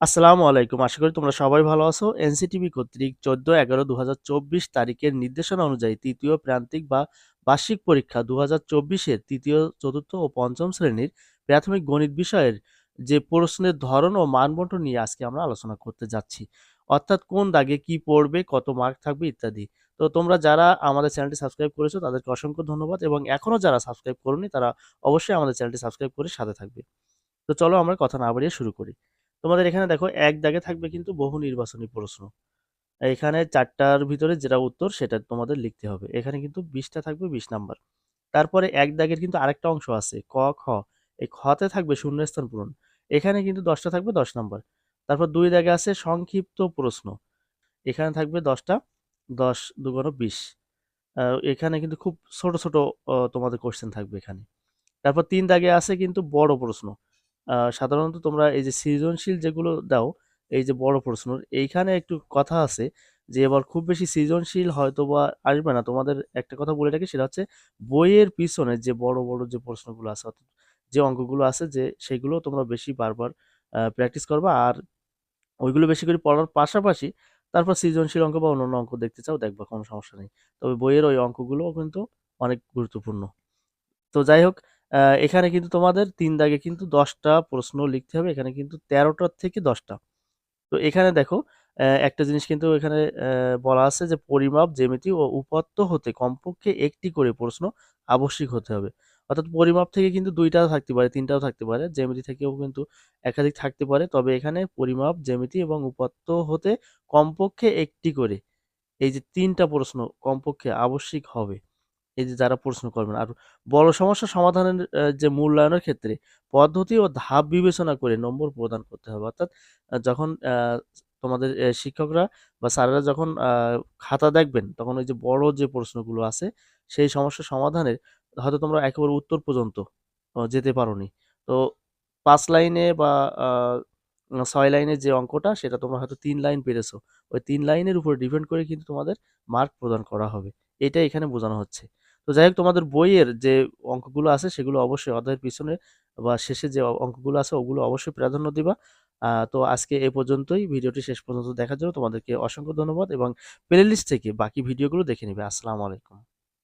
আসসালামু আলাইকুম। আশা করি তোমরা সবাই ভালো আছো। এনসিটিবি কর্তৃক ১৪-১১-২০২৪ তারিখের নির্দেশনা অনুযায়ী তৃতীয় প্রান্তিক বা বার্ষিক পরীক্ষা ২০২৪ এর তৃতীয়, চতুর্থ ও পঞ্চম শ্রেণির প্রাথমিক গণিত বিষয়ের যে প্রশ্নের ধরন ও মানবন্টন নিয়ে আজকে আমরা আলোচনা করতে যাচ্ছি। অর্থাৎ কোন দাগে কি পড়বে, কত মার্ক থাকবে ইত্যাদি। তো তোমরা যারা আমাদের চ্যানেলটি সাবস্ক্রাইব করেছ তাদেরকে অসংখ্য ধন্যবাদ এবং এখনও যারা সাবস্ক্রাইব করোনি তারা অবশ্যই আমাদের চ্যানেলটি সাবস্ক্রাইব করে সাথে থাকবে। তো চলো আমরা কথা না বাড়িয়ে শুরু করি। তোমাদের এখানে দেখো এক দাগে থাকবে কিন্তু বহু নির্বাচনী প্রশ্ন। এখানে চারটার ভিতরে যেটা উত্তর সেটা তোমাদের লিখতে হবে। এখানে কিন্তু বিশটা থাকবে ২০ নাম্বার। তারপরে এক দাগের কিন্তু আরেকটা অংশ আছে ক, খ। এই খতে থাকবে শূন্যস্থান পূরণ। এখানে কিন্তু দশটা থাকবে ১০ নাম্বার। তারপর দুই দাগে আছে সংক্ষিপ্ত প্রশ্ন। এখানে থাকবে ১০ টা ১০ ২ গুণ ২০। আ এখানে কিন্তু খুব ছোট, ছোট তোমাদের কোয়েশ্চেন থাকবে এখানে। তারপর তিন দাগে আছে কিন্তু বড় প্রশ্ন। সাধারণত তোমরা এই যে সৃজনশীল যেগুলো দাও, এই যে বড় প্রশ্ন, এইখানে একটু কথা আছে যে এবার খুব বেশি সৃজনশীল হয়তো বা আসবে না। তোমাদের একটা কথা বলে রাখি সেটা হচ্ছে বইয়ের পিছনে যে বড়, বড় যে প্রশ্নগুলো আছে অর্থাৎ যে অঙ্কগুলো আছে যে সেগুলো তোমরা বেশি বারবার প্র্যাকটিস করবা। আর ওইগুলো বেশি করে পড়ার পাশাপাশি তারপর সৃজনশীল অঙ্ক বা অন্যান্য অঙ্ক দেখতে চাও দেখবা কোনো সমস্যা নেই। তবে বইয়ের ওই অঙ্কগুলোও কিন্তু অনেক গুরুত্বপূর্ণ। তো যাই হোক এখানে কিন্তু তোমাদের তিন দাগে কিন্তু দশটা প্রশ্ন লিখতে হবে। এখানে কিন্তু তেরোটার থেকে দশটা তো এখানে দেখো একটা জিনিস কিন্তু এখানে বলা আছে যে পরিমাপ, জ্যামিতি ও উপাত্ত হতে কমপক্ষে একটি করে প্রশ্ন আবশ্যিক হতে হবে। অর্থাৎ পরিমাপ থেকে কিন্তু ২ টাও থাকতে পারে, তিনটাও থাকতে পারে। জ্যামিতি থেকেও কিন্তু একাধিক থাকতে পারে। তবে এখানে পরিমাপ, জ্যামিতি এবং উপাত্ত হতে কমপক্ষে একটি করে এই যে তিনটা প্রশ্ন কমপক্ষে আবশ্যিক হবে। এই যে যারা প্রশ্ন করবেন। আর বড় সমস্যা সমাধানের যে মূল্যায়নের ক্ষেত্রে পদ্ধতি ও ধাপ বিবেচনা করে নম্বর প্রদান করতে হবে। অর্থাৎ যখন তোমাদের শিক্ষকরা বা স্যারেরা যখন খাতা দেখবেন, তখন ওই যে বড় যে প্রশ্নগুলো আছে, সেই সমস্যা সমাধানের হয়তো তোমরা একেবারে উত্তর পর্যন্ত যেতে পারোনি। তো পাঁচ লাইনে বা ছয় ৬ লাইনের যে অঙ্কটা, সেটা তোমরা হয়তো তিন লাইন পেরেছ। ওই তিন লাইনের উপর ডিপেন্ড করে কিন্তু তোমাদের মার্ক প্রদান করা হবে। এটাই এখানে বোঝানো হচ্ছে। তো যাই হোক, তোমাদের বইয়ের যে অঙ্কগুলো আছে, সেগুলো অবশ্যই অধ্যায়ের পিছনে বা শেষে যে অঙ্কগুলো আছে, ওগুলো অবশ্যই প্রাধান্য দিবা। তো আজকে এ পর্যন্তই। ভিডিওটি শেষ পর্যন্ত দেখার জন্য তোমাদেরকে অসংখ্য ধন্যবাদ এবং প্লেলিস্ট থেকে বাকি ভিডিওগুলো দেখে নেবে আসসালামু আলাইকুম।